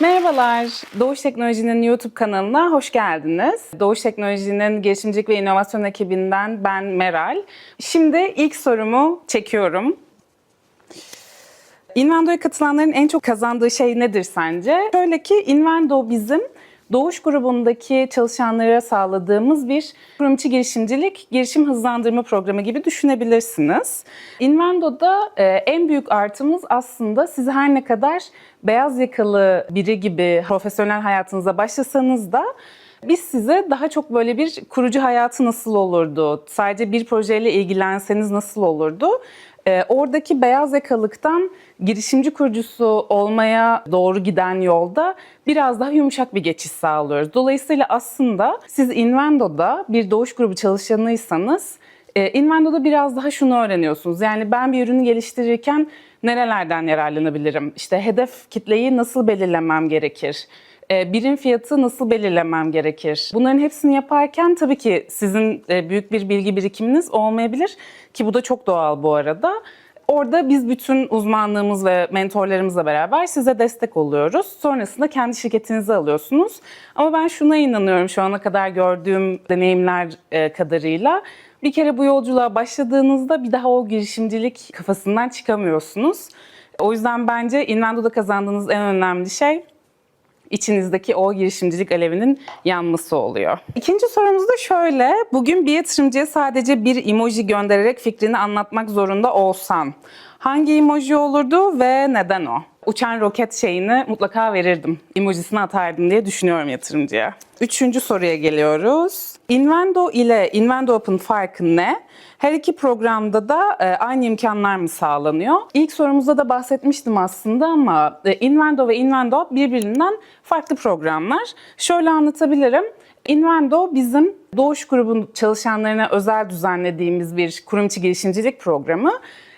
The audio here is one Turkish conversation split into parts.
Merhabalar, Doğuş Teknoloji'nin YouTube kanalına hoş geldiniz. Doğuş Teknoloji'nin girişimcilik ve inovasyon ekibinden ben Meral. Şimdi ilk sorumu çekiyorum. Invendo'ya katılanların en çok kazandığı şey nedir sence? Şöyle ki Invendo bizim Doğuş grubundaki çalışanlara sağladığımız bir kurum içi girişimcilik, girişim hızlandırma programı gibi düşünebilirsiniz. Invendo'da e, en büyük artımız aslında siz her ne kadar beyaz yakalı biri gibi profesyonel hayatınıza başlasanız da biz size daha çok böyle bir kurucu hayatı nasıl olurdu, sadece bir projeyle ilgilenseniz nasıl olurdu? Ee, oradaki beyaz yakalıktan girişimci kurucusu olmaya doğru giden yolda biraz daha yumuşak bir geçiş sağlıyoruz. Dolayısıyla aslında siz Invendo'da bir doğuş grubu çalışanıysanız e, Invendo'da biraz daha şunu öğreniyorsunuz. Yani ben bir ürünü geliştirirken nerelerden yararlanabilirim? İşte hedef kitleyi nasıl belirlemem gerekir? E, birim fiyatı nasıl belirlemem gerekir? Bunların hepsini yaparken tabii ki sizin e, büyük bir bilgi birikiminiz olmayabilir ki bu da çok doğal bu arada. Orada biz bütün uzmanlığımız ve mentorlarımızla beraber size destek oluyoruz. Sonrasında kendi şirketinizi alıyorsunuz. Ama ben şuna inanıyorum şu ana kadar gördüğüm deneyimler e, kadarıyla. Bir kere bu yolculuğa başladığınızda bir daha o girişimcilik kafasından çıkamıyorsunuz. O yüzden bence Invendo'da kazandığınız en önemli şey içinizdeki o girişimcilik alevinin yanması oluyor. İkinci sorumuz da şöyle. Bugün bir yatırımcıya sadece bir emoji göndererek fikrini anlatmak zorunda olsan hangi emoji olurdu ve neden o? Uçan roket şeyini mutlaka verirdim. Emojisini atardım diye düşünüyorum yatırımcıya. Üçüncü soruya geliyoruz. Invendo ile Invendo Open farkı ne? Her iki programda da e, aynı imkanlar mı sağlanıyor? İlk sorumuzda da bahsetmiştim aslında ama e, Invendo ve Invendo birbirinden farklı programlar. Şöyle anlatabilirim. Invendo bizim Doğuş grubun çalışanlarına özel düzenlediğimiz bir kurum içi girişimcilik programı.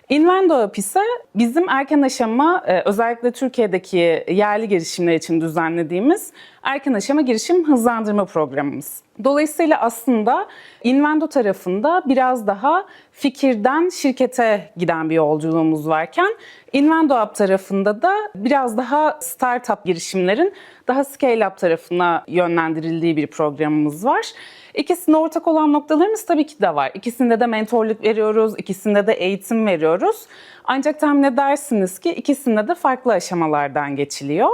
Invendo App ise bizim erken aşama e, özellikle Türkiye'deki yerli girişimler için düzenlediğimiz erken aşama girişim hızlandırma programımız. Dolayısıyla aslında Invendo tarafında biraz daha fikirden şirkete giden bir yolculuğumuz varken Invendo App tarafında da biraz daha startup girişimlerin daha scale-up tarafına yönlendirildiği bir programımız var. İkisinde ortak olan noktalarımız tabii ki de var. İkisinde de mentorluk veriyoruz, ikisinde de eğitim veriyoruz. Ancak tahmin edersiniz ki ikisinde de farklı aşamalardan geçiliyor.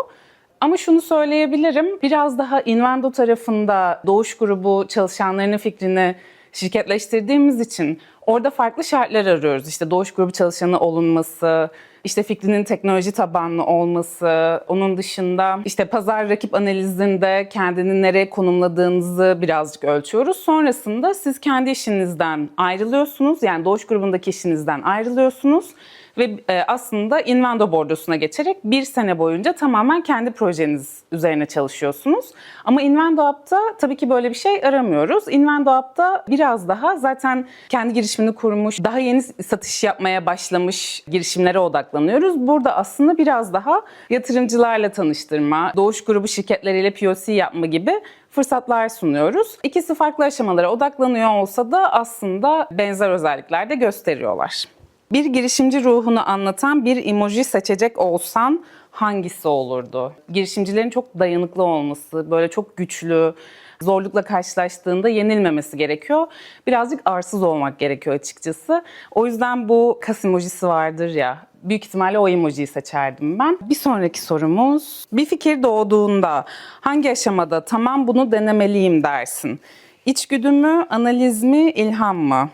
Ama şunu söyleyebilirim, biraz daha Invendo tarafında Doğuş grubu çalışanlarının fikrini şirketleştirdiğimiz için orada farklı şartlar arıyoruz. İşte Doğuş grubu çalışanı olunması, işte fikrinin teknoloji tabanlı olması, onun dışında işte pazar rakip analizinde kendini nereye konumladığınızı birazcık ölçüyoruz. Sonrasında siz kendi işinizden ayrılıyorsunuz. Yani Doğuş grubundaki işinizden ayrılıyorsunuz ve e, aslında Invendo bordosuna geçerek bir sene boyunca tamamen kendi projeniz üzerine çalışıyorsunuz. Ama Invendo App'ta tabii ki böyle bir şey aramıyoruz. Invendo App'ta biraz daha zaten kendi girişimini kurmuş, daha yeni satış yapmaya başlamış girişimlere odaklanıyoruz. Burada aslında biraz daha yatırımcılarla tanıştırma, doğuş grubu şirketleriyle POC yapma gibi fırsatlar sunuyoruz. İkisi farklı aşamalara odaklanıyor olsa da aslında benzer özellikler de gösteriyorlar. Bir girişimci ruhunu anlatan bir emoji seçecek olsan hangisi olurdu? Girişimcilerin çok dayanıklı olması, böyle çok güçlü, zorlukla karşılaştığında yenilmemesi gerekiyor. Birazcık arsız olmak gerekiyor açıkçası. O yüzden bu kas emojisi vardır ya, büyük ihtimalle o emojiyi seçerdim ben. Bir sonraki sorumuz, bir fikir doğduğunda hangi aşamada tamam bunu denemeliyim dersin? İçgüdü mü, analiz mi, ilham mı?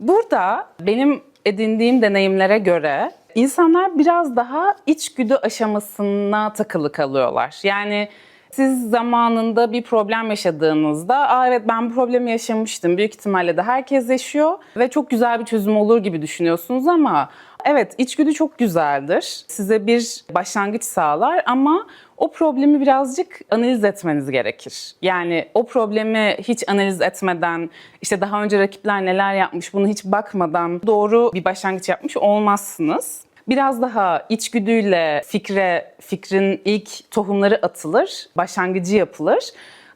Burada benim edindiğim deneyimlere göre insanlar biraz daha içgüdü aşamasına takılı kalıyorlar. Yani siz zamanında bir problem yaşadığınızda, Aa evet ben bu problemi yaşamıştım, büyük ihtimalle de herkes yaşıyor ve çok güzel bir çözüm olur gibi düşünüyorsunuz ama evet içgüdü çok güzeldir. Size bir başlangıç sağlar ama o problemi birazcık analiz etmeniz gerekir. Yani o problemi hiç analiz etmeden, işte daha önce rakipler neler yapmış bunu hiç bakmadan doğru bir başlangıç yapmış olmazsınız. Biraz daha içgüdüyle fikre, fikrin ilk tohumları atılır, başlangıcı yapılır.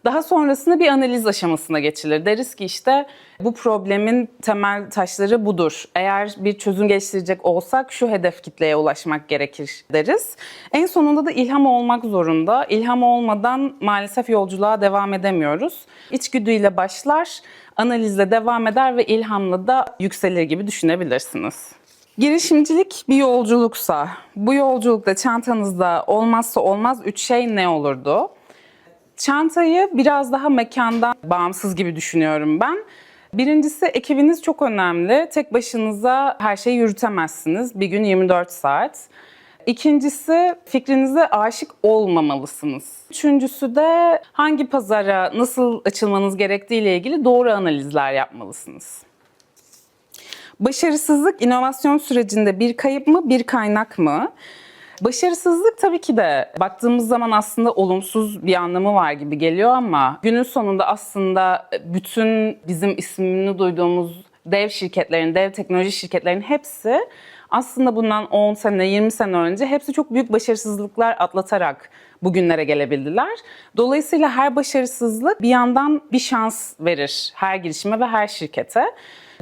Daha sonrasında bir analiz aşamasına geçilir. Deriz ki işte bu problemin temel taşları budur. Eğer bir çözüm geliştirecek olsak şu hedef kitleye ulaşmak gerekir deriz. En sonunda da ilham olmak zorunda. İlham olmadan maalesef yolculuğa devam edemiyoruz. İçgüdüyle başlar, analizle devam eder ve ilhamla da yükselir gibi düşünebilirsiniz. Girişimcilik bir yolculuksa, bu yolculukta çantanızda olmazsa olmaz üç şey ne olurdu? Çantayı biraz daha mekandan bağımsız gibi düşünüyorum ben. Birincisi ekibiniz çok önemli. Tek başınıza her şeyi yürütemezsiniz. Bir gün 24 saat. İkincisi fikrinize aşık olmamalısınız. Üçüncüsü de hangi pazara nasıl açılmanız gerektiği ile ilgili doğru analizler yapmalısınız. Başarısızlık inovasyon sürecinde bir kayıp mı, bir kaynak mı? Başarısızlık tabii ki de baktığımız zaman aslında olumsuz bir anlamı var gibi geliyor ama günün sonunda aslında bütün bizim ismini duyduğumuz dev şirketlerin, dev teknoloji şirketlerin hepsi aslında bundan 10 sene, 20 sene önce hepsi çok büyük başarısızlıklar atlatarak bugünlere gelebildiler. Dolayısıyla her başarısızlık bir yandan bir şans verir her girişime ve her şirkete.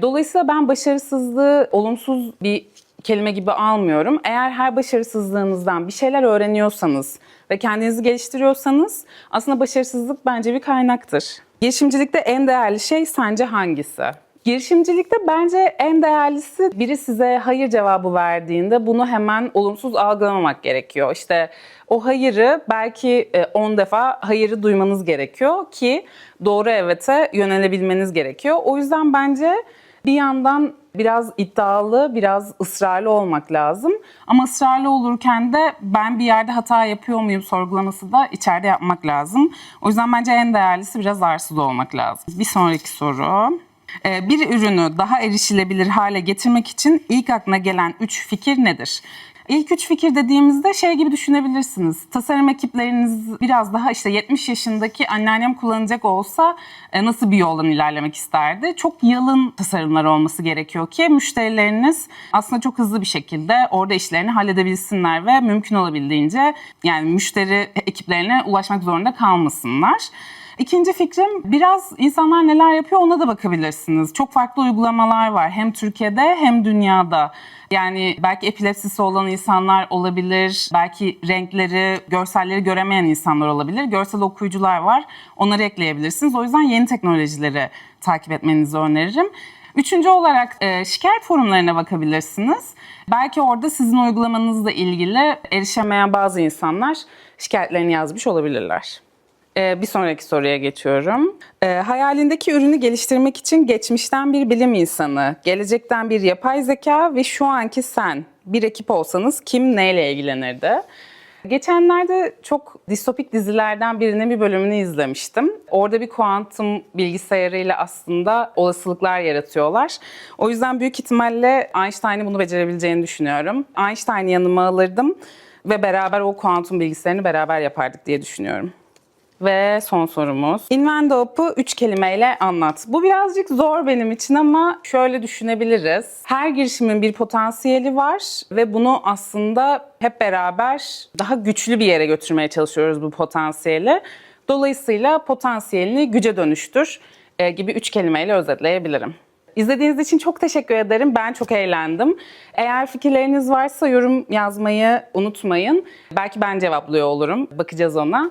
Dolayısıyla ben başarısızlığı olumsuz bir kelime gibi almıyorum. Eğer her başarısızlığınızdan bir şeyler öğreniyorsanız ve kendinizi geliştiriyorsanız aslında başarısızlık bence bir kaynaktır. Girişimcilikte en değerli şey sence hangisi? Girişimcilikte bence en değerlisi biri size hayır cevabı verdiğinde bunu hemen olumsuz algılamamak gerekiyor. İşte o hayırı belki 10 defa hayırı duymanız gerekiyor ki doğru evete yönelebilmeniz gerekiyor. O yüzden bence bir yandan biraz iddialı, biraz ısrarlı olmak lazım. Ama ısrarlı olurken de ben bir yerde hata yapıyor muyum sorgulaması da içeride yapmak lazım. O yüzden bence en değerlisi biraz arsız olmak lazım. Bir sonraki soru. Ee, Bir ürünü daha erişilebilir hale getirmek için ilk aklına gelen üç fikir nedir? İlk üç fikir dediğimizde şey gibi düşünebilirsiniz. Tasarım ekipleriniz biraz daha işte 70 yaşındaki anneannem kullanacak olsa e, nasıl bir yoldan ilerlemek isterdi? Çok yalın tasarımlar olması gerekiyor ki müşterileriniz aslında çok hızlı bir şekilde orada işlerini halledebilsinler ve mümkün olabildiğince yani müşteri ekiplerine ulaşmak zorunda kalmasınlar. İkinci fikrim biraz insanlar neler yapıyor ona da bakabilirsiniz. Çok farklı uygulamalar var hem Türkiye'de hem dünyada. Yani belki epilepsisi olan insanlar olabilir, belki renkleri, görselleri göremeyen insanlar olabilir. Görsel okuyucular var, onları ekleyebilirsiniz. O yüzden yeni teknolojileri takip etmenizi öneririm. Üçüncü olarak e, şikayet forumlarına bakabilirsiniz. Belki orada sizin uygulamanızla ilgili erişemeyen bazı insanlar şikayetlerini yazmış olabilirler. Ee, bir sonraki soruya geçiyorum. Ee, hayalindeki ürünü geliştirmek için geçmişten bir bilim insanı, gelecekten bir yapay zeka ve şu anki sen bir ekip olsanız kim neyle ilgilenirdi? Geçenlerde çok distopik dizilerden birinin bir bölümünü izlemiştim. Orada bir kuantum bilgisayarıyla aslında olasılıklar yaratıyorlar. O yüzden büyük ihtimalle Einstein'ın bunu becerebileceğini düşünüyorum. Einstein'ı yanıma alırdım ve beraber o kuantum bilgisayarını beraber yapardık diye düşünüyorum. Ve son sorumuz. Inventop'u üç kelimeyle anlat. Bu birazcık zor benim için ama şöyle düşünebiliriz. Her girişimin bir potansiyeli var ve bunu aslında hep beraber daha güçlü bir yere götürmeye çalışıyoruz bu potansiyeli. Dolayısıyla potansiyelini güce dönüştür e, gibi üç kelimeyle özetleyebilirim. İzlediğiniz için çok teşekkür ederim. Ben çok eğlendim. Eğer fikirleriniz varsa yorum yazmayı unutmayın. Belki ben cevaplıyor olurum. Bakacağız ona.